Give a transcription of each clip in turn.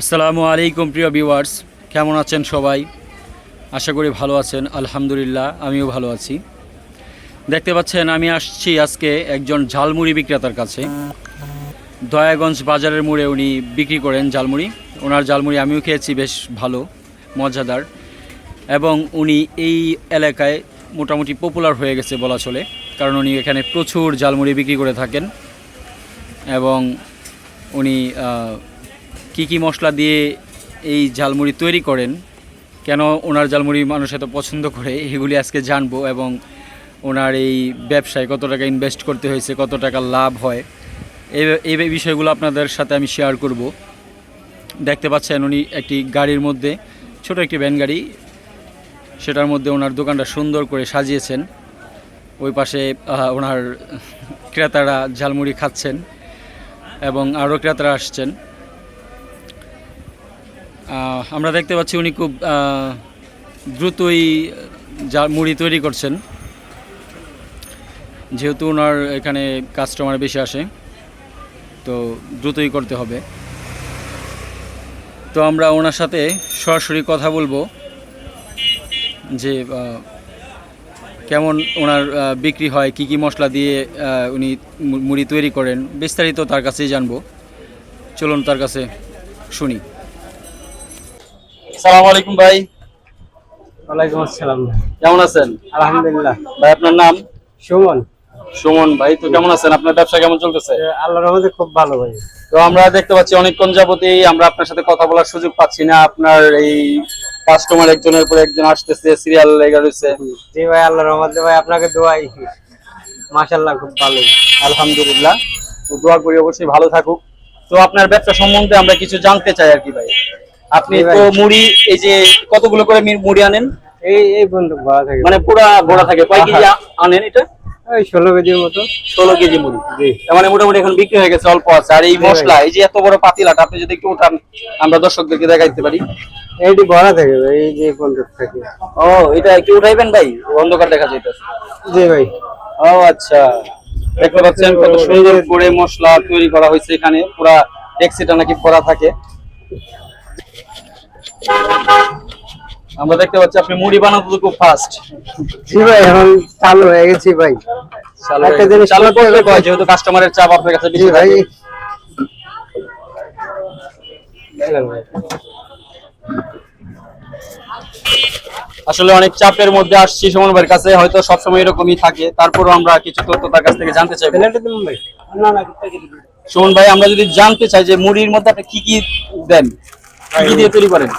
আসসালামু আলাইকুম প্রিয় ভিউয়ার্স, কেমন আছেন সবাই? আশা করি ভালো আছেন, আলহামদুলিল্লাহ, আমিও ভালো আছি। দেখতে পাচ্ছেন, আমি আসছি আজকে একজন ঝালমুড়ি বিক্রেতার কাছে। দয়াগঞ্জ বাজারের মোড়ে উনি বিক্রি করেন ঝালমুড়ি। ওনার ঝালমুড়ি আমিও খেয়েছি, বেশ ভালো, মজাদার। এবং উনি এই এলাকায় মোটামুটি পপুলার হয়ে গেছে বলা চলে, কারণ উনি এখানে প্রচুর ঝালমুড়ি বিক্রি করে থাকেন। এবং উনি কি কি মশলা দিয়ে এই ঝালমুড়ি তৈরি করেন? কেন ওনার ঝালমুড়ি মানুষ এত পছন্দ করে? এগুলি আজকে জানব এবং ওনার এই ব্যবসায় কত টাকা ইনভেস্ট করতে হয়েছে, কত টাকা লাভ হয়। এই বিষয়গুলো আপনাদের সাথে আমি শেয়ার করব। দেখতে পাচ্ছেন উনি একটি গাড়ির মধ্যে, ছোট একটি ভ্যান গাড়ি। সেটার মধ্যে ওনার দোকানটা সুন্দর করে সাজিয়েছেন। ওই পাশে ওনার ক্রেতারা ঝালমুড়ি খাচ্ছেন এবং আরও ক্রেতারা আসছেন। আমরা দেখতে পাচ্ছি উনি খুব দ্রুতই যা মুড়ি তৈরি করছেন। যেহেতু ওনার এখানে কাস্টমার বেশি আসে, তো দ্রুতই করতে হবে। তো আমরা ওনার সাথে সরাসরি কথা বলব যে কেমন ওনার বিক্রি হয়, কি কি মশলা দিয়ে উনি মুড়ি তৈরি করেন, বিস্তারিত তার কাছেই জানব। চলুন তার কাছে শুনি। সালাম আলাইকুম ভাই। ওয়ালাইকুম আসসালাম। কেমন আছেন? আলহামদুলিল্লাহ। ভাই আপনার নাম? সুমন। সুমন ভাই তো কেমন আছেন? আপনার ব্যবসা কেমন চলতেছে? আল্লাহর রহমতে খুব ভালো ভাই। তো আমরা দেখতে পাচ্ছি অনেকক্ষণ যাবতই আমরা আপনার সাথে কথা বলার সুযোগ পাচ্ছি না। আপনার এই কাস্টমার একজনের পর একজন আসতেছে সিরিয়াল লেগে রয়েছে। জি ভাই আল্লাহর রহমতে ভাই আপনাকে দোয়াই। মাশাআল্লাহ খুব ভালো। আলহামদুলিল্লাহ। তো দোয়া করি অবশ্যই ভালো থাকুক। তো আপনার ব্যবসা সম্বন্ধে আমরা কিছু জানতে চাই আর কি ভাই। আপনি তো মুড়ি এই যে কতগুলো করে মুড়ি আনেন? এই এই বন্ধু ভালো থাকে। মানে পুরা ভরা থাকে। কয় কেজি আনেন এটা? ওই ষোলো কেজির মতো। ষোলো কেজি মুড়ি। তার মানে মোটামুটি এখন বিক্রি হয়ে গেছে অল্প আছে। আর এই মশলা এই যে এত বড় পাতিলাটা আপনি যদি একটু উঠান আমরা দর্শকদেরকে দেখাইতে পারি। এইটি ভরা থাকে ভাই এই যে বন্ধু থাকে। ও এটা একটু উঠাইবেন ভাই? অন্ধকার দেখা যাইতেছে। জি ভাই। ও আচ্ছা। দেখতে পাচ্ছেন কত সুন্দর করে মশলা তৈরি করা হয়েছে এখানে। পুরা ট্যাক্সিটা নাকি ভরা থাকে। আমরা দেখতে পাচ্ছি আপনি মুড়ি বানাতে তো খুব ফাস্ট জি ভাই এখন চালু হয়ে গেছি ভাই। একটা জিনিস চালু করতে করলে কয় যেহেতু কাস্টমারের চাপ আপনার কাছে বেশি ভাই। আসলে অনেক চাপের মধ্যে আসছি সুমন ভাইয়ের কাছে হয়তো সবসময় এরকমই থাকে। তারপরও আমরা কিছু তথ্য তার কাছ থেকে জানতে চাই সুমন ভাই আমরা যদি জানতে চাই যে মুড়ির মধ্যে আপনি কি কি দেন? কি কি দিয়ে তৈরি করেন?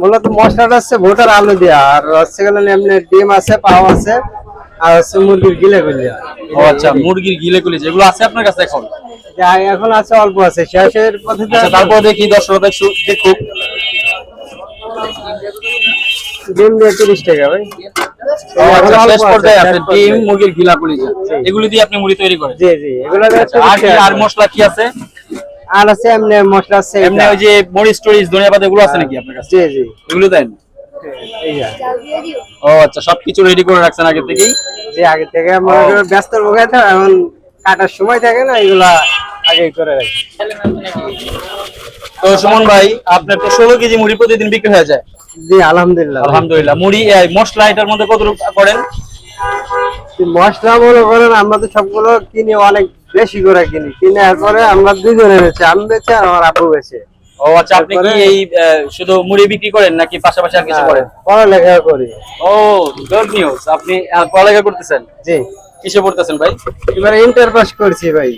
মূলত মশলাটা হচ্ছে ভোটার আলু দেওয়া আর হচ্ছে গেলে এমনি ডিম আছে পাও আছে আর হচ্ছে মুরগির গিলে ও আচ্ছা মুরগির গিলে গুলি যেগুলো আছে আপনার কাছে এখন? এখন আছে অল্প আছে শেষের পথে আচ্ছা তারপর দেখি দর্শক দেখু- দেখুক। ডিম দিয়ে তিরিশ টাকা ভাই। আচ্ছা। ডিম মুরগির গিলা এগুলি দিয়ে আপনি মুড়ি তৈরি করেন? জি জি এগুলো আচ্ছা, আর কি 30 টাকা। আর করে। মশলা কি আছে? আর আছে এমনি মশলা আছে এমনি ওই যে মরিচ টরিচ ধনিয়া পাতা এগুলো আছে নাকি আপনার কাছে? জি জি। এগুলো দেন? ও আচ্ছা সবকিছু রেডি করে রাখছেন আগে থেকেই? আগে থেকে মনে করো ব্যস্ত ভোগায় তো এখন কাটার সময় থাকে না এগুলা আগে করে রাখি। তো সুমন ভাই আপনার তো ষোলো কেজি মুড়ি প্রতিদিন বিক্রি হয়ে যায়। জি আলহামদুলিল্লাহ। আলহামদুলিল্লাহ। মুড়ি মশলা এটার মধ্যে কত করেন? মশলা মনে করেন আমরা তো সবগুলো কিনি অনেক বেশি করে কিনি। কিনে এরপরে আমরা দুজনে বেছে আমি বেছে আর আমার আপু বেছে ও আচ্ছা আপনি কি এই শুধু মুড়ি বিক্রি করেন নাকি পাশাপাশি আর কিছু করেন? পড়ালেখা করি। ও গুড নিউজ আপনি পড়ালেখা করতেছেন? জি। কিসে পড়তেছেন ভাই? এবারে ইন্টার পাস করছি ভাই।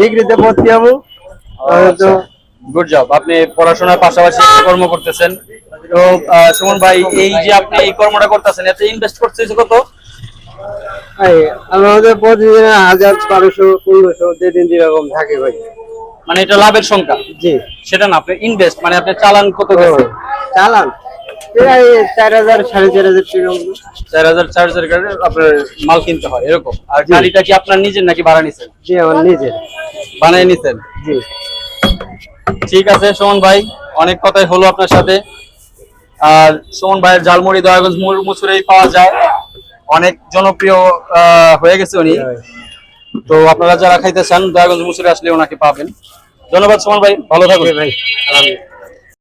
ডিগ্রিতে ভর্তি হব। তো গুড জব আপনি পড়াশোনার পাশাপাশি কর্ম করতেছেন। তো সুমন ভাই এই যে আপনি এই কর্মটা করতেছেন এতে ইনভেস্ট করতেছে কত? আমাদের প্রতিদিন হাজার বারোশো পনেরোশো যেদিন যেরকম থাকে ভাই। মানে এটা লাভের সংখ্যা? জি। সেটা না আপনি ইনভেস্ট মানে আপনি চালান কত গেছে চালান। প্রায় চার হাজার সাড়ে চার হাজার চার হাজার চার হাজার আপনার মাল কিনতে হয় এরকম। আর। গাড়িটা কি আপনার নিজের নাকি ভাড়া নিছেন? জি আমার নিজের। বানিয়ে নিছেন? জি। ঠিক আছে সুমন ভাই অনেক কথাই হলো আপনার সাথে। আর সুমন ভাইয়ের জালমুড়ি দয়াগঞ্জ মুসুরেই পাওয়া যায়। অনেক জনপ্রিয় আহ, হয়ে গেছে উনি। তো আপনারা যারা খাইতে চান দয়াগঞ্জ মুসুরে আসলে ওনাকে পাবেন। ধন্যবাদ সুমন ভাই ভালো থাকবেন ভাই আলহামদুলিল্লাহ